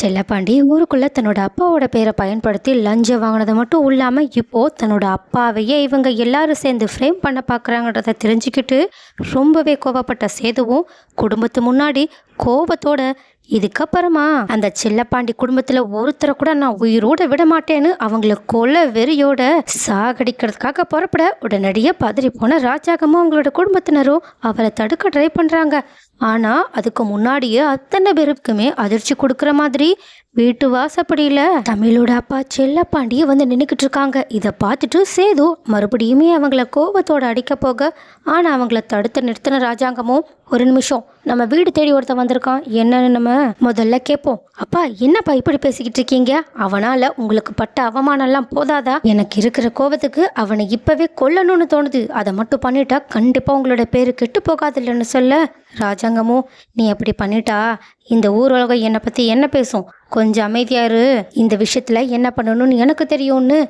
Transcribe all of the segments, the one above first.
செல்லப்பாண்டி ஊருக்குள்ளே தன்னோட அப்பாவோட பேரை பயன்படுத்தி லஞ்சம் வாங்கினது மட்டும் இல்லாமல் இப்போது தன்னோட அப்பாவையே இவங்க எல்லாரும் சேர்ந்து ஃப்ரேம் பண்ண பார்க்குறாங்கன்றத தெரிஞ்சுக்கிட்டு ரொம்பவே கோவப்பட்ட சேதுவும் குடும்பத்து முன்னாடி கோபத்தோட இதுக்கப்புறமா அந்த செல்லப்பாண்டி குடும்பத்துல ஒருத்தரை கூட நான் உயிரோட விட மாட்டேன்னு அவங்கள கொல்ல வெறியோட சாகடிக்கிறதுக்காக புறப்பட உடனடியாக பதறி போன ராஜாகமும் அவங்களோட குடும்பத்தினரும் அவரை தடுக்க ட்ரை பண்றாங்க. ஆனால் அதுக்கு முன்னாடியே அத்தனை பேருக்குமே அதிர்ச்சி கொடுக்குற மாதிரி வீட்டு வாசப்படியில் தமிழோட அப்பா செல்லப்பாண்டியை வந்து நின்றுக்கிட்டு இருக்காங்க இதை பார்த்துட்டு சேது மறுபடியுமே அவங்கள கோபத்தோடு அடிக்க போக ஆனால் அவங்கள தடுத்து நிறுத்தின ராஜாங்கமும் ஒரு நிமிஷம் நம்ம வீடு தேடி ஒருத்தன் வந்திருக்கான். என்னன்னு நம்ம முதல்ல கேட்போம் அப்பா என்னப்பா இப்படி பேசிக்கிட்டு இருக்கீங்க அவனால் உங்களுக்கு பட்ட அவமானம்லாம் போதாதா? எனக்கு இருக்கிற கோபத்துக்கு அவனை இப்போவே கொல்லணும்னு தோணுது. அதை மட்டும் பண்ணிட்டா கண்டிப்பாக உங்களோட பேர் கெட்டு போகாதில்லன்னு சொல்ல. ராஜாங்கமும் நீ அப்படி பண்ணிட்டா இந்த ஊர் உலகம் என்னை பற்றி என்ன பேசும்? கொஞ்சம் அமைதியாரு இந்த விஷயத்துல என்ன பண்ணணும்னு எனக்கு தெரியும்னு.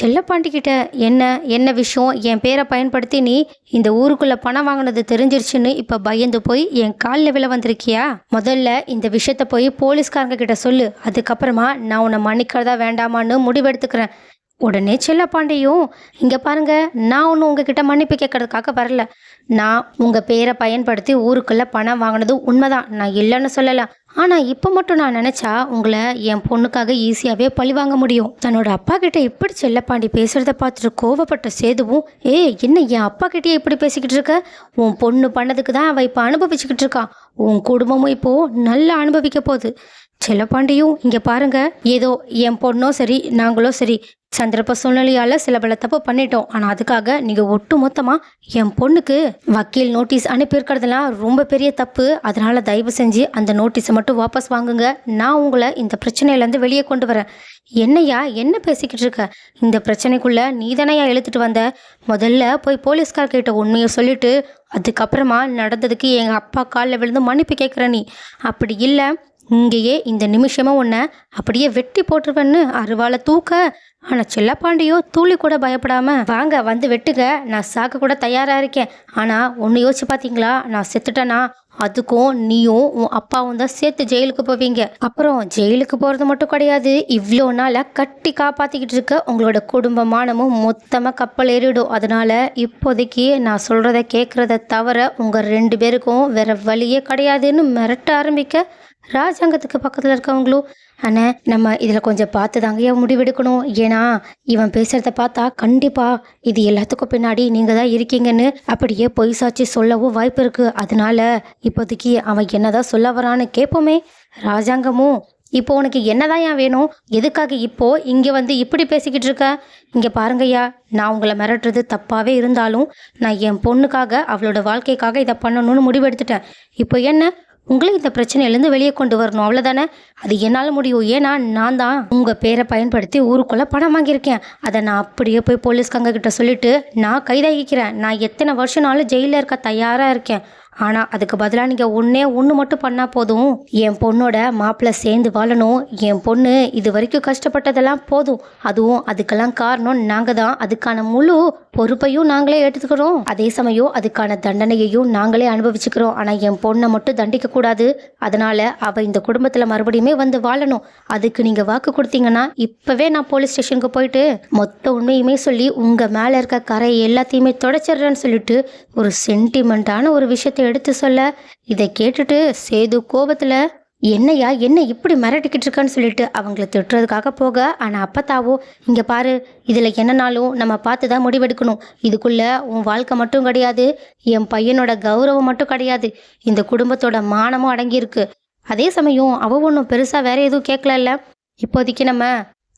செல்லப்பாண்டிக்கிட்ட என்ன என்ன விஷயம் என் பேரை பயன்படுத்தி நீ இந்த ஊருக்குள்ளே பணம் வாங்கினது தெரிஞ்சிருச்சுன்னு இப்போ பயந்து போய் என் காலில் விழ வந்திருக்கியா? முதல்ல இந்த விஷயத்த போய் போலீஸ்காரங்க கிட்ட சொல்லு. அதுக்கப்புறமா நான் உன்னை மன்னிக்கிறதா வேண்டாமான்னு முடிவெடுத்துக்கிறேன். உடனே செல்லப்பாண்டியும் இங்கே பாருங்க நான் ஒன்றும் உங்ககிட்ட மன்னிப்பு கேட்கறதுக்காக வரல. நான் உங்கள் பேரை பயன்படுத்தி ஊருக்குள்ளே பணம் வாங்கினது உண்மைதான். நான் இல்லைன்னு சொல்லலை. ஆனால் இப்போ மட்டும் நான் நினச்சா உங்களை என் பொண்ணுக்காக ஈஸியாகவே பழி வாங்க முடியும். தன்னோட அப்பா கிட்ட இப்படி செல்லப்பாண்டி பேசுகிறத பார்த்துட்டு கோவப்பட்ட சேதுவும் ஏ என்ன என் அப்பா கிட்டயே இப்படி பேசிக்கிட்டு இருக்க? உன் பொண்ணு பண்ணதுக்கு தான் அவள் இப்போ அனுபவிச்சுக்கிட்டு இருக்கா. உன் குடும்பமும் இப்போது நல்லா அனுபவிக்க போகுது. செல்லப்பாண்டியும் இங்கே பாருங்க. ஏதோ என் பொண்ணோ சரி நாங்களோ சரி சந்தர்ப்ப சூழ்நிலையால் சில பல தப்பு பண்ணிட்டோம். ஆனால் அதுக்காக நீங்கள் ஒட்டு மொத்தமாக என் பொண்ணுக்கு வக்கீல் நோட்டீஸ் அனுப்பியிருக்கிறதுலாம் ரொம்ப பெரிய தப்பு. அதனால் தயவு செஞ்சு அந்த நோட்டீஸை மட்டும் வாபஸ் வாங்குங்க. நான் உங்களை இந்த பிரச்சனையிலேருந்து வெளியே கொண்டு வரேன். என்னையா என்ன பேசிக்கிட்டு இருக்க? இந்த பிரச்சனைக்குள்ளே நீ தானையா இழுத்துட்டு வந்த? முதல்ல போய் போலீஸ்கார் கிட்ட உண்மையை சொல்லிட்டு அதுக்கப்புறமா நடந்ததுக்கு எங்கள் அப்பா காலில் விழுந்து மன்னிப்பு கேட்குற நீ. அப்படி இல்லை. இங்கேயே இந்த நிமிஷமும் உன்னை அப்படியே வெட்டி போட்டுருவேன்னு அருவாளை தூக்க ஆனால் செல்லப்பாண்டியோ தூளி கூட பயப்படாம வாங்க வந்து வெட்டுங்க நான் சாக்க கூட தயாராக இருக்கேன். ஆனால் ஒன்று யோசிச்சு பார்த்தீங்களா நான் செத்துட்டேனா? அதுக்கும் நீயும் உன் அப்பாவும் தான் சேர்த்து ஜெயிலுக்கு போவீங்க. அப்புறம் ஜெயிலுக்கு போகிறது மட்டும் கிடையாது. இவ்வளோ நாளாக கட்டி காப்பாற்றிக்கிட்டு இருக்க உங்களோட குடும்பமானமும் மொத்தமாக கப்பல் ஏறிடும். அதனால இப்போதைக்கு நான் சொல்கிறத கேட்குறத தவிர உங்கள் ரெண்டு பேருக்கும் வேற வழியே கிடையாதுன்னு மிரட்ட ஆரம்பிக்க ராஜாங்கத்துக்கு பக்கத்தில் இருக்கவங்களும் அண்ணே நம்ம இதில் கொஞ்சம் பார்த்து தாங்கய்யா முடிவெடுக்கணும். ஏன்னா இவன் பேசுகிறத பார்த்தா கண்டிப்பாக இது எல்லாத்துக்கும் பின்னாடி நீங்கள் தான் இருக்கீங்கன்னு அப்படியே பொய் சாட்சி சொல்லவும் வாய்ப்பு இருக்குது அதனால இப்போதைக்கு அவன் என்னதான் சொல்ல வரான்னு கேட்போமே ராஜாங்கமும் இப்போ உனக்கு என்னதான் ஏன் வேணும்? எதுக்காக இப்போ இங்கே வந்து இப்படி பேசிக்கிட்டு இருக்க? இங்கே பாருங்கய்யா நான் உங்களை மிரட்டுறது தப்பாகவே இருந்தாலும் நான் என் பொண்ணுக்காக அவளோட வாழ்க்கைக்காக இதை பண்ணணும்னு முடிவெடுத்துட்டேன். இப்போ என்ன? உங்களை இந்த பிரச்சனையிலேருந்து வெளியே கொண்டு வரணும். அவ்வளோதானே அது என்னால் முடியும். ஏன்னா நான் தான் உங்கள் பேரை பயன்படுத்தி ஊருக்குள்ளே பணம் வாங்கியிருக்கேன். அதை நான் அப்படியே போய் போலீஸ்காரங்க கிட்ட சொல்லிட்டு நான் கைதாகிக்கிறேன். நான் எத்தனை வருஷம்னாலும் ஜெயிலில் இருக்க தயாராக இருக்கேன். ஆனால் அதுக்கு பதிலாக நீங்கள் ஒன்றே ஒன்று மட்டும் பண்ணால் போதும். என் பொண்ணோட மாப்பிள்ளை சேர்ந்து வாழணும். என் பொண்ணு இது வரைக்கும் கஷ்டப்பட்டதெல்லாம் போதும். அதுவும் அதுக்கெல்லாம் காரணம் நாங்கள் தான் அதுக்கான முழு பொறுப்பையும் நாங்களே எடுத்துக்கிறோம். அதே சமயம் அதுக்கான தண்டனையையும் நாங்களே அனுபவிச்சுக்கிறோம். ஆனால் என் பொண்ணை மட்டும் தண்டிக்க கூடாது. அதனால அவள் இந்த குடும்பத்தில் மறுபடியுமே வந்து வாழணும். அதுக்கு நீங்கள் வாக்கு கொடுத்தீங்கன்னா இப்போவே நான் போலீஸ் ஸ்டேஷனுக்கு போயிட்டு மொத்த உண்மையுமே சொல்லி உங்கள் மேலே இருக்க கரை எல்லாத்தையுமே தொடச்சிடுறேன்னு சொல்லிட்டு ஒரு சென்டிமெண்ட்டான ஒரு விஷயத்தை எடுத்து சொல்ல இதை கேட்டுட்டு சேது கோபத்தில் என்னையா என்ன இப்படி மிரட்டிக்கிட்டு இருக்கான்னு சொல்லிட்டு அவங்கள திட்டுறதுக்காக போக? ஆனால் அப்பத்தாவோ இங்கே பாரு இதில் என்னனாலும் நம்ம பார்த்து தான் முடிவெடுக்கணும். இதுக்குள்ளே உன் வாழ்க்கை மட்டும் கிடையாது என் பையனோட கௌரவம் மட்டும் கிடையாது இந்த குடும்பத்தோட மானமும் அடங்கியிருக்கு. அதே சமயம் அவ ஒன்றும் பெருசாக வேற எதுவும் கேட்கலல்ல இப்போதைக்கு நம்ம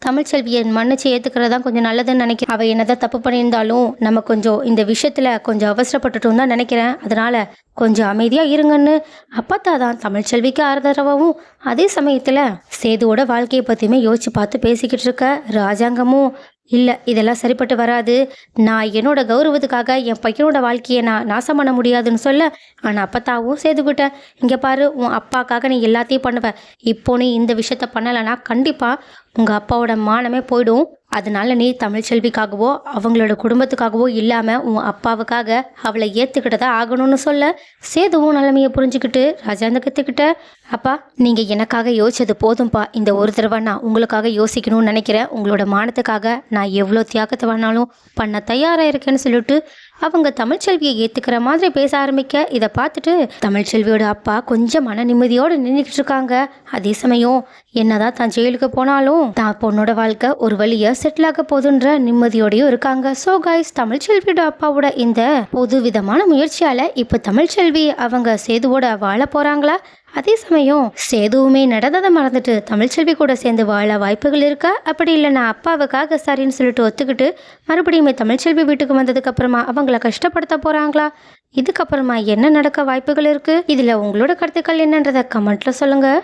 தமிழ்ச்செல்வியை மன்னிச்சு ஏற்றுக்கிறது தான் கொஞ்சம் நல்லதுன்னு நினைக்கிறேன். அவள் என்னதான் தப்பு பண்ணியிருந்தாலும் நம்ம கொஞ்சம் இந்த விஷயத்தில் கொஞ்சம் அவசரப்பட்டுட்டோம் தான் நினைக்கிறேன். அதனால் கொஞ்சம் அமைதியாக இருங்கன்னு அப்பத்தா தான் தமிழ்ச்செல்விக்கு ஆதரவாகவும் அதே சமயத்தில் சேதுவோட வாழ்க்கையை பற்றியுமே யோசிச்சு பார்த்து பேசிக்கிட்டு இருக்க ராஜாங்கமும் இல்லை இதெல்லாம் சரிப்பட்டு வராது. நான் என்னோட கௌரவத்துக்காக என் பையனோட வாழ்க்கையை நான் நாசம் பண்ண முடியாதுன்னு சொல்ல ஆனால் அப்பத்தாவும் சேர்த்துக்கிட்டேன் இங்கே பாரு உன் அப்பாக்காக நீ எல்லாத்தையும் பண்ணுவ. இப்போ நீ இந்த விஷயத்த பண்ணலைன்னா கண்டிப்பாக உங்கள் அப்பாவோட மானமே போயிடும். அதனால நீ தமிழ்ச்செல்விக்காகவோ அவங்களோட குடும்பத்துக்காகவோ இல்லாமல் உன் அப்பாவுக்காக அவளை ஏற்றுக்கிட்டதா ஆகணும்னு சொல்ல சேதுவும் நிலைமையை புரிஞ்சுக்கிட்டு ராஜாந்தகத்துக்கிட்ட அப்பா நீங்கள் எனக்காக யோசிச்சது போதும்ப்பா இந்த ஒரு தடவை நான் உங்களுக்காக யோசிக்கணும்னு நினைக்கிறேன். உங்களோட மானத்துக்காக நான் எவ்வளோ தியாகத்தை வேணாலும் பண்ண தயாராக இருக்கேன்னு சொல்லிட்டு அவங்க தமிழ்ச்செல்வியை ஏற்றுக்கிற மாதிரி பேச ஆரம்பிக்க இதை பார்த்துட்டு தமிழ்ச்செல்வியோட அப்பா கொஞ்சம் மன நிம்மதியோடு நின்றுக்கிட்டு இருக்காங்க. அதே சமயம் என்னதான் தான் ஜெயிலுக்கு போனாலும் தான் பொண்ணோட வாழ்க்கை ஒரு வழியாக செட்டில் ஆக போதுன்ற நிம்மதியோடையும் இருக்காங்க. ஸோ கைஸ் தமிழ்ச்செல்வியோட அப்பாவோட இந்த பொது விதமான முயற்சியால் இப்போ தமிழ்ச்செல்வி அவங்க சேதுவோட வாழ போகிறாங்களா அதே சமயம் சேதுவுமே நடந்ததை மறந்துட்டு தமிழ்ச்செல்வி கூட சேர்ந்து வாழ வாய்ப்புகள் இருக்கா? அப்படி இல்லை நான் அப்பாவுக்காக சரின்னு சொல்லிட்டு ஒத்துக்கிட்டு மறுபடியுமே தமிழ்ச்செல்வி வீட்டுக்கு வந்ததுக்கு அப்புறமா அவங்கள கஷ்டப்படுத்த போறாங்களா? இதுக்கப்புறமா என்ன நடக்க வாய்ப்புகள் இருக்கு? இதுல உங்களோட கருத்துக்கள் என்னன்றதை கமெண்ட்ல சொல்லுங்க.